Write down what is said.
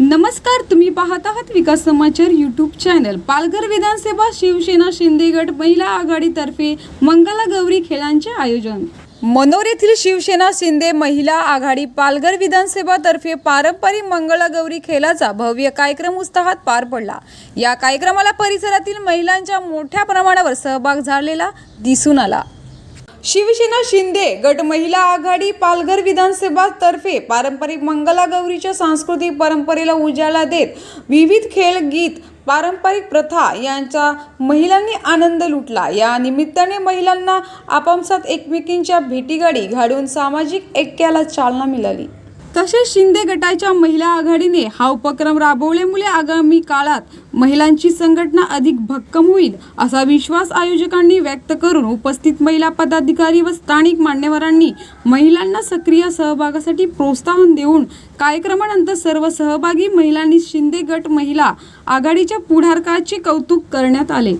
नमस्कार तुम्ही पाहत आहात विकास समाचार यूट्यूब चॅनल पालघर विधानसभा शिवसेना शिंदे गट महिला आघाडीतर्फे मंगला गौरी खेळांचे आयोजन. मनोर येथील शिवसेना शिंदे महिला आघाडी पालघर विधानसभातर्फे पारंपरिक मंगळागौरी खेळाचा भव्य कार्यक्रम उत्साहात पार पडला. या कार्यक्रमाला परिसरातील महिलांच्या मोठ्या प्रमाणावर सहभाग झालेला दिसून आला. शिवसेना शिंदे गट महिला आघाडी पालघर विधानसभा तर्फे पारंपरिक मंगलागौरीच्या सांस्कृतिक परंपरेला उजाळा देत विविध खेळ गीत पारंपरिक प्रथा यांचा महिलांनी आनंद लुटला. या निमित्ताने महिलांना आपापसात एकमेकींच्या भेटीगाडी घाडून सामाजिक ऐक्याला चालना मिळाली. तसेच शिंदे गटाच्या महिला आघाडीने हा उपक्रम राबवल्यामुळे आगामी काळात महिलांची संघटना अधिक भक्कम होईल असा विश्वास आयोजकांनी व्यक्त करून उपस्थित महिला पदाधिकारी व स्थानिक मान्यवरांनी महिलांना सक्रिय सहभागासाठी प्रोत्साहन देऊन कार्यक्रमानंतर सर्व सहभागी महिलांनी शिंदे गट महिला आघाडीच्या पुढारकाचे कौतुक करण्यात आले.